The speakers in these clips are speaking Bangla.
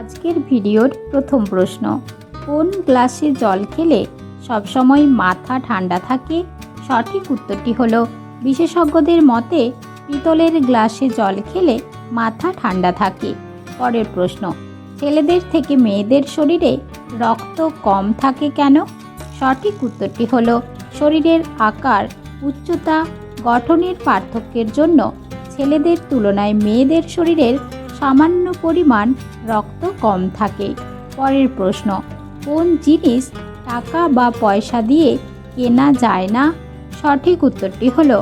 আজকের ভিডিওর প্রথম প্রশ্ন। কোন গ্লাসে জল খেলে সবসময় মাথা ঠান্ডা থাকে? সঠিক উত্তরটি হলো, বিশেষজ্ঞদের মতে পিতলের গ্লাসে জল খেলে মাথা ঠান্ডা থাকে। পরের প্রশ্ন, ছেলেদের থেকে মেয়েদের শরীরে রক্ত কম থাকে কেন? সঠিক উত্তরটি হল, শরীরের আকার, উচ্চতা, গঠনের পার্থক্যের জন্য ছেলেদের তুলনায় মেয়েদের শরীরের সামান্য পরিমাণ রক্ত কম থাকে। পরের প্রশ্ন, কোন জিনিস টাকা বা পয়সা দিয়ে কেনা যায় না? সঠিক উত্তরটি হলো,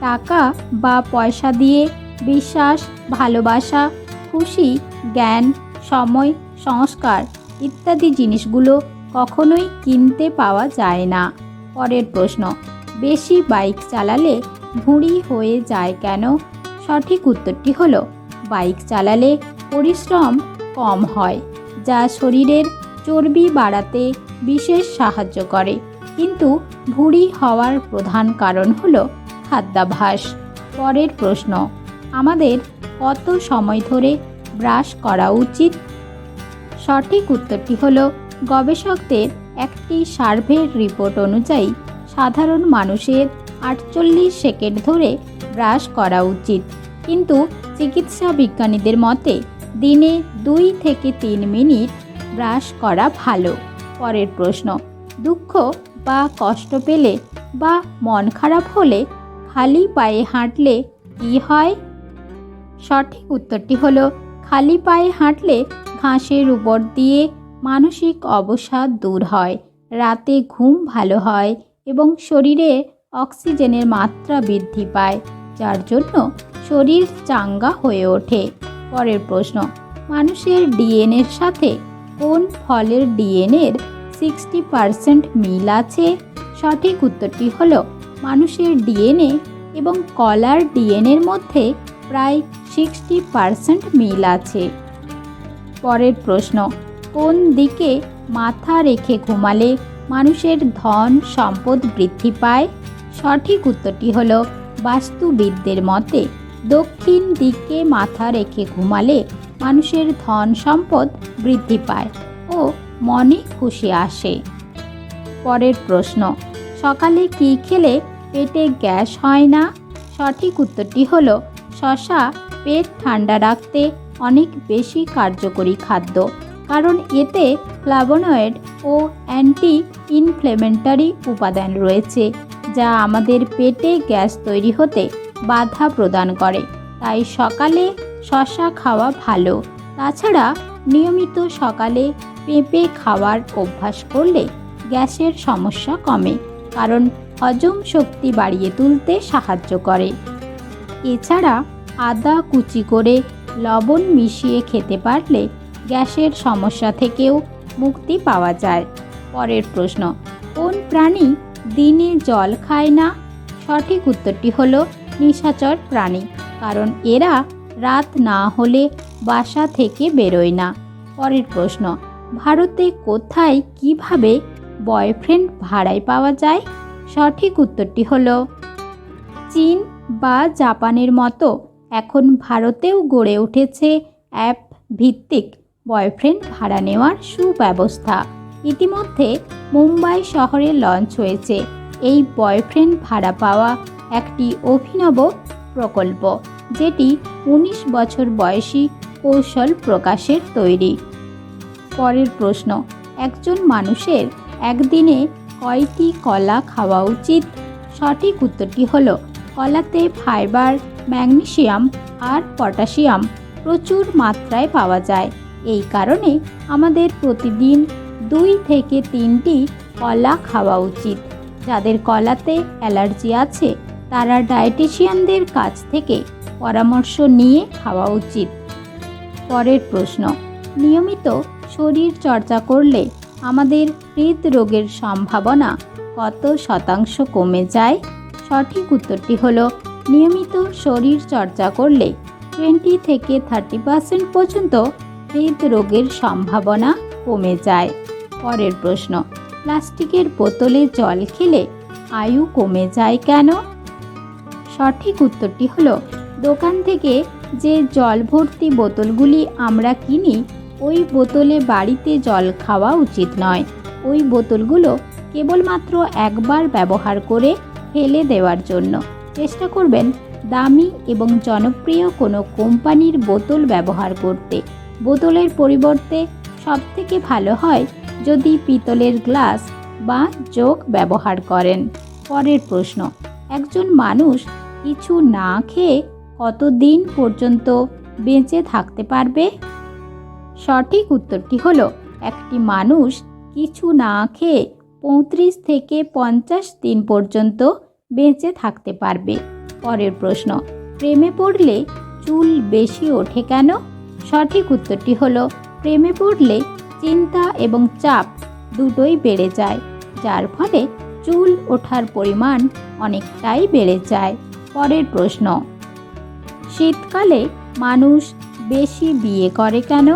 টাকা বা পয়সা দিয়ে বিশ্বাস, ভালোবাসা, খুশি, জ্ঞান, সময়, সংস্কার ইত্যাদি জিনিসগুলো কখনোই কিনতে পাওয়া যায় না। পরের প্রশ্ন, বেশি বাইক চালালে ভুঁড়ি হয়ে যায় কেন? সঠিক উত্তরটি হলো বাইক চালালে পরিশ্রম কম হয়, যা শরীরের চর্বি বাড়াতে বিশেষ সাহায্য করে। কিন্তু ভুঁড়ি হওয়ার প্রধান কারণ হল খাদ্যাভ্যাস। পরের প্রশ্ন, আমাদের কত সময় ধরে ব্রাশ করা উচিত? সঠিক উত্তরটি হলো, গবেষকদের একটি সার্ভের রিপোর্ট অনুযায়ী সাধারণ মানুষের আটচল্লিশ সেকেন্ড ধরে ব্রাশ করা উচিত। কিন্তু চিকিৎসা বিজ্ঞানীদের মতে, দিনে দুই থেকে তিন মিনিট ব্রাশ করা ভালো। পরের প্রশ্ন, দুঃখ বা কষ্ট পেলে বা মন খারাপ হলে খালি পায়ে হাঁটলে কী হয়? সঠিক উত্তরটি হলো, খালি পায়ে হাঁটলে ঘাসের উপর দিয়ে মানসিক অবসাদ দূর হয়, রাতে ঘুম ভালো হয় এবং শরীরে অক্সিজেনের মাত্রা বৃদ্ধি পায়, যার জন্য শরীর চাঙ্গা হয়ে ওঠে। পরের প্রশ্ন, মানুষের ডিএনএর সাথে কোন ফলের ডিএনএর সিক্সটি পারসেন্ট মিল আছে? সঠিক উত্তরটি হল, মানুষের ডিএনএ এবং কলার ডিএনএর মধ্যে প্রায় সিক্সটি পারসেন্ট মিল আছে। পরের প্রশ্ন, কোন দিকে মাথা রেখে ঘুমালে মানুষের ধন সম্পদ বৃদ্ধি পায়? সঠিক উত্তরটি হল, বাস্তুবিদদের মতে দক্ষিণ দিকে মাথা রেখে ঘুমালে মানুষের ধন সম্পদ বৃদ্ধি পায় ও মনে খুশি আসে। পরের প্রশ্ন, সকালে কী খেলে পেটে গ্যাস হয় না? সঠিক উত্তরটি হলো, শশা পেট ঠান্ডা রাখতে অনেক বেশি কার্যকরী খাদ্য, কারণ এতে ফ্লাভোনয়েড ও অ্যান্টি ইনফ্লেমেন্টারি উপাদান রয়েছে। যা আমাদের পেটে গ্যাস তৈরি হতে বাধা প্রদান করে। তাই সকালে শশা খাওয়া ভালো। তাছাড়া নিয়মিত সকালে পেঁপে খাওয়ার অভ্যাস করলে গ্যাসের সমস্যা কমে, কারণ হজম শক্তি বাড়িয়ে তুলতে সাহায্য করে। এছাড়া আদা কুচি করে লবণ মিশিয়ে খেতে পারলে গ্যাসের সমস্যা থেকেও মুক্তি পাওয়া যায়। পরের প্রশ্ন, কোন প্রাণী দিনে জল খায় না। সঠিক উত্তরটি হল নিশাচর প্রাণী, কারণ এরা রাত না হলে বাসা থেকে বেরোয় না। পরের প্রশ্ন, ভারতে কোথায় কীভাবে বয়ফ্রেন্ড ভাড়ায় পাওয়া যায়? সঠিক উত্তরটি হলো চীন বা জাপানের মতো। এখন ভারতেও গড়ে উঠেছে অ্যাপ ভিত্তিক বয়ফ্রেন্ড ভাড়া নেওয়ার সুব্যবস্থা। ইতিমধ্যে মুম্বাই শহরে লঞ্চ হয়েছে এই বয়ফ্রেন্ড ভাড়া পাওয়া একটি অভিনব প্রকল্প, যেটি উনিশ বছর বয়সী কৌশল প্রকাশের তৈরি। পরের প্রশ্ন, একজন মানুষের একদিনে কয়টি কলা খাওয়া উচিত? সঠিক উত্তরটি হলো কলাতে ফাইবার, ম্যাগনেসিয়াম আর পটাশিয়াম প্রচুর মাত্রায় পাওয়া যায়। এই কারণে আমাদের প্রতিদিন দুই থেকে তিনটি কলা খাওয়া উচিত। যাদের কলাতে অ্যালার্জি আছে, তারা ডায়েটিশিয়ানদের কাছ থেকে পরামর্শ নিয়ে খাওয়া উচিত। পরের প্রশ্ন, নিয়মিত শরীর চর্চা করলে আমাদের হৃদরোগের সম্ভাবনা কত শতাংশ কমে যায়? সঠিক উত্তরটি হলো, নিয়মিত শরীর চর্চা করলে টোয়েন্টি থেকে থার্টি পার্সেন্ট পর্যন্ত হৃদরোগের সম্ভাবনা কমে যায়। পরের প্রশ্ন, প্লাস্টিকের বোতলে জল খেলে আয়ু কমে যায় কেন? সঠিক উত্তরটি হলো, দোকান থেকে যে জল ভর্তি বোতলগুলি আমরা কিনি, ওই বোতলে বাড়িতে জল খাওয়া উচিত নয়। ওই বোতলগুলো কেবলমাত্র একবার ব্যবহার করে ফেলে দেওয়ার জন্য। চেষ্টা করবেন দামি এবং জনপ্রিয় কোনো কোম্পানির বোতল ব্যবহার করতে। বোতলের পরিবর্তে সবথেকে ভালো হয় যদি পিতলের গ্লাস বা জগ ব্যবহার করেন। পরের প্রশ্ন, একজন মানুষ কিছু না খেয়ে কতদিন পর্যন্ত বেঁচে থাকতে পারবে? সঠিক উত্তরটি হলো, একটি মানুষ কিছু না খেয়ে পঁয়ত্রিশ থেকে পঞ্চাশ দিন পর্যন্ত বেঁচে থাকতে পারবে। পরের প্রশ্ন, প্রেমে পড়লে চুল বেশি ওঠে কেন? সঠিক উত্তরটি হলো, প্রেমে পড়লে চিন্তা এবং চাপ দুটোই বেড়ে যায়, যার ফলে চুল ওঠার পরিমাণ অনেকটাই বেড়ে যায়। পরের প্রশ্ন, শীতকালে মানুষ বেশি বিয়ে করে কেন?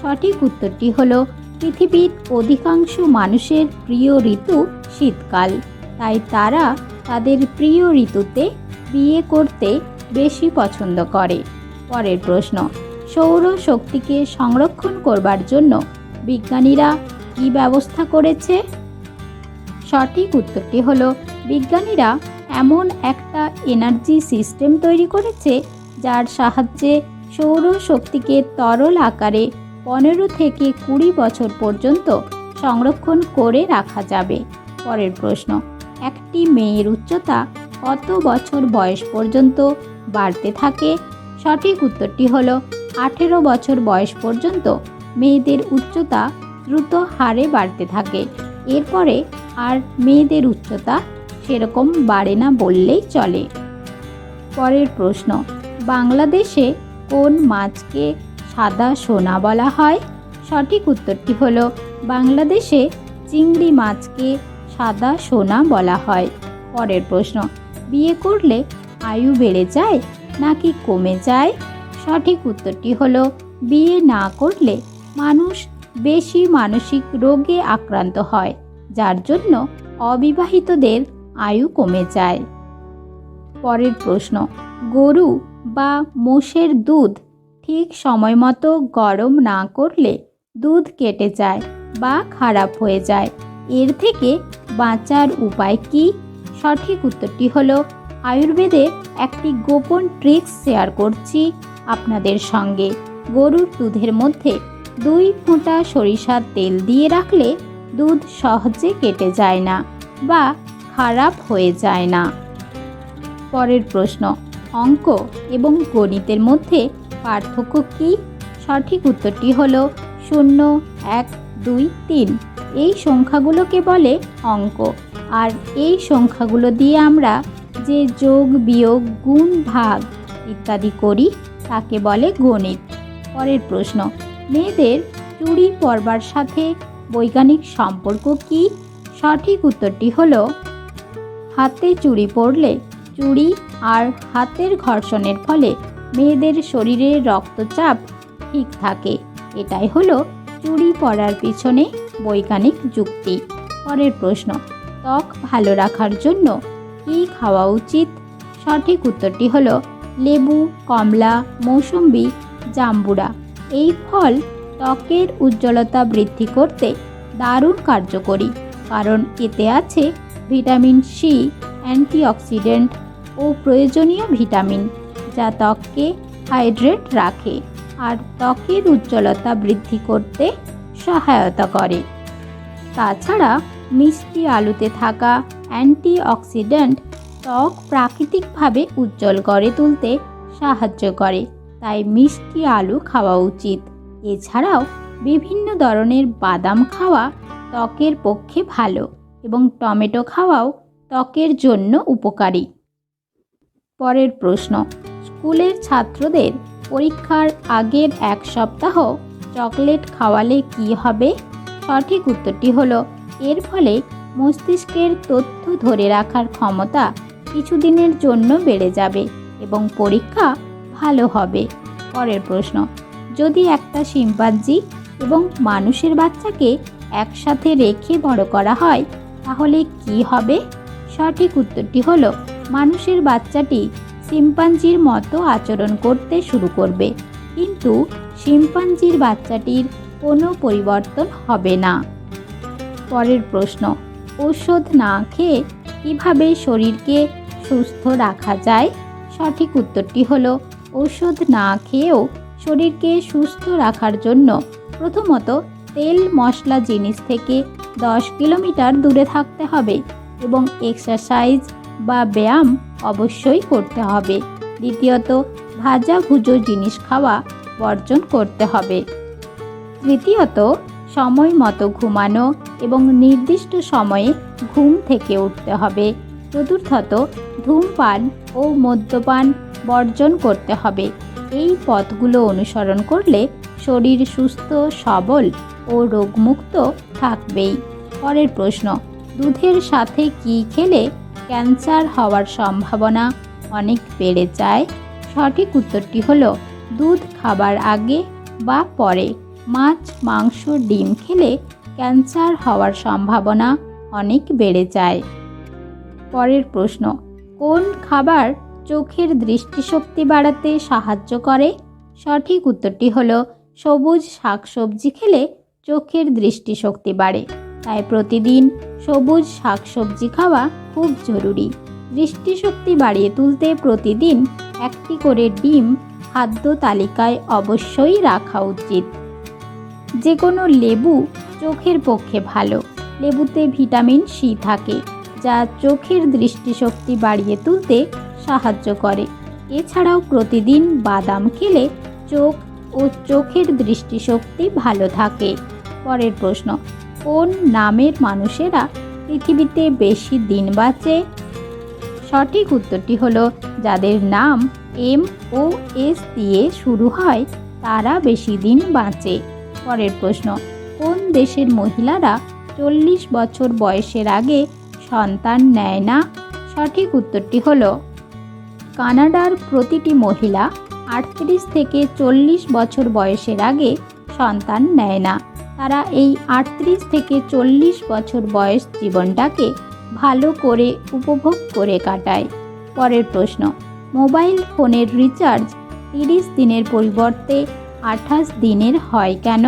সঠিক উত্তরটি হলো, পৃথিবীর অধিকাংশ মানুষের প্রিয় ঋতু শীতকাল, তাই তারা তাদের প্রিয় ঋতুতে বিয়ে করতে বেশি পছন্দ করে। পরের প্রশ্ন সৌর শক্তিকে সংরক্ষণ করবার জন্য বিজ্ঞানীরা কী ব্যবস্থা করেছে? সঠিক উত্তরটি হলো, বিজ্ঞানীরা এমন একটা এনার্জি সিস্টেম তৈরি করেছে যার সাহায্যে সৌর শক্তিকে তরল আকারে পনেরো থেকে কুড়ি বছর পর্যন্ত সংরক্ষণ করে রাখা যাবে। পরের প্রশ্ন, একটি মেয়ের উচ্চতা কত বছর বয়স পর্যন্ত বাড়তে থাকে? সঠিক উত্তরটি হলো, আঠেরো বছর বয়স পর্যন্ত মেয়েদের উচ্চতা দ্রুত হারে বাড়তে থাকে। এরপরে আর মেয়েদের উচ্চতা সেরকম বাড়ে না বললেই চলে। পরের প্রশ্ন, বাংলাদেশে কোন মাছকে সাদা সোনা বলা হয়? সঠিক উত্তরটি হলো, বাংলাদেশে চিংড়ি মাছকে সাদা সোনা বলা হয়। পরের প্রশ্ন, বিয়ে করলে আয়ু বেড়ে যায় নাকি কমে যায়? সঠিক উত্তরটি হলো, বিয়ে না করলে মানুষ বেশি মানসিক রোগে আক্রান্ত হয়, যার জন্য অবিবাহিতদের আয়ু কমে যায়। পরের প্রশ্ন, গরু বা মোষের দুধ ঠিক সময় মতো গরম না করলে দুধ কেটে যায় বা খারাপ হয়ে যায়, এর থেকে বাঁচার উপায় কি? সঠিক উত্তরটি হলো আয়ুর্বেদের একটি গোপন ট্রিক্স শেয়ার করছি আপনাদের সঙ্গে। গরুর দুধের মধ্যে দুই ফোঁটা সরিষার তেল দিয়ে রাখলে দুধ সহজে কেটে যায় না বা খারাপ হয়ে যায় না। পরের প্রশ্ন, অঙ্ক এবং গণিতের মধ্যে পার্থক্য কি? সঠিক উত্তরটি হলো শূন্য, এক, দুই, তিন। এই সংখ্যাগুলোকে বলে অঙ্ক। আর এই সংখ্যাগুলো দিয়ে আমরা যে যোগ, বিয়োগ, গুণ, ভাগ ইত্যাদি করি, তাকে বলে গণিত। পরের প্রশ্ন মেয়েদের চুড়ি পরবার সাথে বৈজ্ঞানিক সম্পর্ক কি? সঠিক উত্তরটি হলো, হাতে চুড়ি পরলে চুড়ি আর হাতের ঘর্ষণের ফলে মেয়েদের শরীরের রক্তচাপ ঠিক থাকে। এটাই হলো চুড়ি পরার পিছনে বৈজ্ঞানিক যুক্তি। পরের প্রশ্ন, ত্বক ভালো রাখার জন্য কী খাওয়া উচিত? সঠিক উত্তরটি হলো, লেবু, কমলা, মৌসম্বি, জাম্বুরা। এই ফল ত্বকের উজ্জ্বলতা বৃদ্ধি করতে দারুণ কার্যকরী, কারণ এতে আছে ভিটামিন সি অ্যান্টিঅক্সিডেন্ট ও প্রয়োজনীয় ভিটামিন, যা ত্বককে হাইড্রেট রাখে আর ত্বকের উজ্জ্বলতা বৃদ্ধি করতে সহায়তা করে। তাছাড়া মিষ্টি আলুতে থাকা অ্যান্টিঅক্সিডেন্ট ত্বক প্রাকৃতিকভাবে উজ্জ্বল করে তুলতে সাহায্য করে। তাই মিষ্টি আলু খাওয়া উচিত। এছাড়াও বিভিন্ন ধরনের বাদাম খাওয়া ত্বকের পক্ষে ভালো এবং টমেটো খাওয়াও ত্বকের জন্য উপকারী। পরের প্রশ্ন, স্কুলের ছাত্রদের পরীক্ষার আগের এক সপ্তাহ চকলেট খাওয়ালে কি হবে? সঠিক উত্তরটি হলো, এর ফলে মস্তিষ্কের তথ্য ধরে রাখার ক্ষমতা কিছুদিনের জন্য বেড়ে যাবে এবং পরীক্ষা ভালো হবে? পরের প্রশ্ন, যদি একটা শিম্পাঞ্জি এবং মানুষের বাচ্চাকে একসাথে রেখে বড় করা হয়, তাহলে কি হবে? সঠিক উত্তরটি হলো, মানুষের বাচ্চাটি শিম্পাঞ্জির মতো আচরণ করতে শুরু করবে, কিন্তু শিম্পাঞ্জির বাচ্চাটির কোনো পরিবর্তন হবে না। পরের প্রশ্ন ওষুধ না খেয়ে কীভাবে শরীরকে সুস্থ রাখা যায়? সঠিক উত্তরটি হলো ওষুধ না খেয়েও শরীরকে সুস্থ রাখার জন্য প্রথমত তেল, মশলা, জিনিস থেকে দশ কিলোমিটার দূরে থাকতে হবে এবং এক্সারসাইজ বা ব্যায়াম অবশ্যই করতে হবে। দ্বিতীয়ত, ভাজা ভুজো জিনিস খাওয়া বর্জন করতে হবে। তৃতীয়ত, সময় মতো ঘুমানো এবং নির্দিষ্ট সময়ে ঘুম থেকে উঠতে হবে। চতুর্থত, ধূমপান ও মদ্যপান বর্জন করতে হবে। এই পথগুলো অনুসরণ করলে শরীর সুস্থ, সবল ও রোগমুক্ত থাকবেই। পরের প্রশ্ন, দুধের সাথে কি খেলে ক্যান্সার হওয়ার সম্ভাবনা অনেক বেড়ে যায়? সঠিক উত্তরটি হলো, দুধ খাবার আগে বা পরে মাছ, মাংস, ডিম খেলে ক্যান্সার হওয়ার সম্ভাবনা অনেক বেড়ে যায়। পরের প্রশ্ন, কোন খাবার চোখের দৃষ্টিশক্তি বাড়াতে সাহায্য করে। সঠিক উত্তরটি হলো, সবুজ শাকসবজি খেলে চোখের দৃষ্টিশক্তি বাড়ে। তাই প্রতিদিন সবুজ শাকসবজি খাওয়া খুব জরুরি। দৃষ্টিশক্তি বাড়িয়ে তুলতে প্রতিদিন একটি করে ডিম খাদ্য তালিকায় অবশ্যই রাখা উচিত। যে কোনো লেবু চোখের পক্ষে ভালো। লেবুতে ভিটামিন সি থাকে, যা চোখের দৃষ্টিশক্তি বাড়িয়ে তুলতে সাহায্য করে। এছাড়াও প্রতিদিন বাদাম খেলে চোখ ও চোখের দৃষ্টিশক্তি ভালো থাকে। পরের প্রশ্ন, কোন নামের মানুষেরা পৃথিবীতে বেশি দিন বাঁচে? সঠিক উত্তরটি হলো, যাদের নাম এম ও এস দিয়ে শুরু হয়, তারা বেশি দিন বাঁচে। পরের প্রশ্ন, কোন দেশের মহিলারা চল্লিশ বছর বয়সের আগে সন্তান নেয় না? সঠিক উত্তরটি হলো কানাডার প্রতিটি মহিলা আটত্রিশ থেকে চল্লিশ বছর বয়সের আগে সন্তান নেয় না। তারা এই আটত্রিশ থেকে চল্লিশ বছর বয়স জীবনটাকে ভালো করে উপভোগ করে কাটায়। পরের প্রশ্ন, মোবাইল ফোনের রিচার্জ তিরিশ দিনের পরিবর্তে আঠাশ দিনের হয় কেন?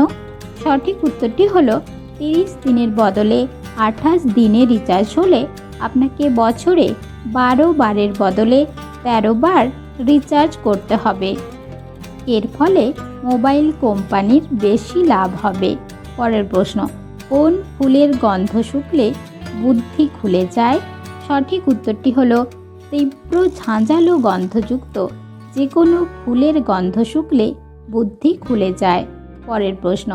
সঠিক উত্তরটি হলো, তিরিশ দিনের বদলে আঠাশ দিনে রিচার্জ হলে আপনাকে বছরে বারো বারের বদলে তেরো বার রিচার্জ করতে হবে। এর ফলে মোবাইল কোম্পানির বেশি লাভ হবে। পরের প্রশ্ন, কোন ফুলের গন্ধ শুকলে বুদ্ধি খুলে যায়? সঠিক উত্তরটি হলো, তীব্র ঝাঁঝালো গন্ধযুক্ত। যে কোনো ফুলের গন্ধ শুকলে বুদ্ধি খুলে যায়। পরের প্রশ্ন,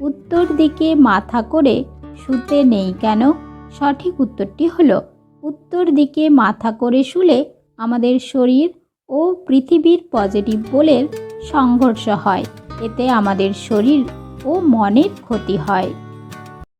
উত্তর দিকে মাথা করে শুতে নেই কেন? সঠিক উত্তরটি হলো, উত্তর দিকে মাথা করে শুলে আমাদের শরীর ও পৃথিবীর পজিটিভ বলের সংঘর্ষ হয়। এতে আমাদের শরীর ও মনের ক্ষতি হয়।